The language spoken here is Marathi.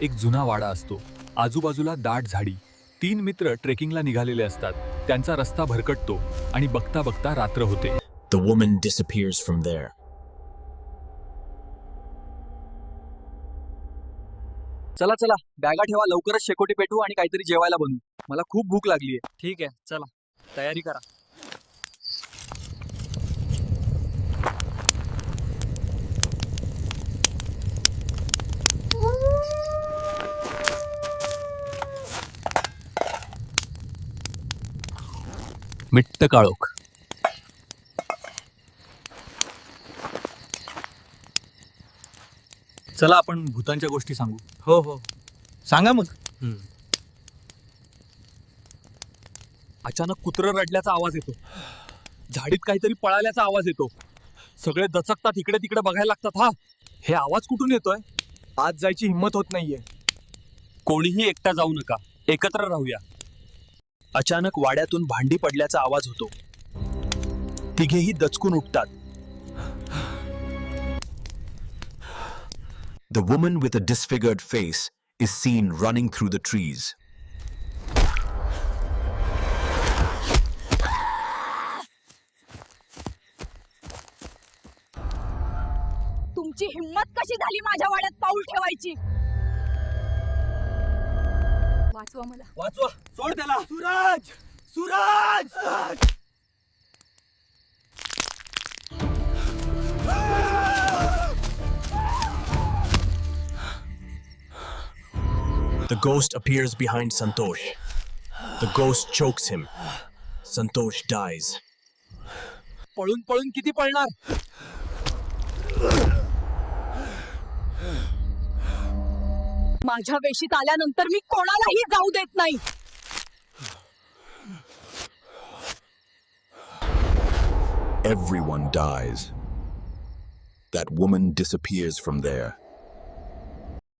एक जुना वाडा असतो. आजूबाजूला दाट झाडी. तीन मित्र ट्रेकिंगला निघालेले असतात. त्यांचा रस्ता भरकटतो आणि बघता बघता रात्र होते. The woman disappears from there. चला चला. बॅगा ठेवा लवकरच शेकोटी पेटू आणि काहीतरी जेवायला बनवू. मला खूप भूक लागली आहे ठीक आहे चला. तयारी करा. मिट्ट काळोख. चला आपण भूतांच्या गोष्टी सांगू. हो हो. सांगा मग. अचानक कुत्रं रडल्याचा आवाज येतो. झाडीत काहीतरी पळाल्याचा आवाज येतो. सगळे दचकतात इकडे तिकडे बघायला लागतात हा. हे आवाज कुठून येतोय? आज जायची हिंमत होत नाहीये. कोणीही एकटा जाऊ नका. एकत्र राहूया. अचानक वाड्यातून भांडी पडल्याचा आवाज होतो. तिघेही दचकून उठतात. The woman with a disfigured face is seen running through the trees. तुमची हिंमत कशी झाली माझ्या वाड्यात पाऊल ठेवायची? वाचवा मला वाचवा सोड त्याला Suraj Suraj The ghost appears behind Santosh. The ghost chokes him. Santosh dies. पळून पळून किती पळणार माझ्या वेशीत आल्यानंतर मी कोणालाही जाऊ देत नाही Everyone dies. That woman disappears from there.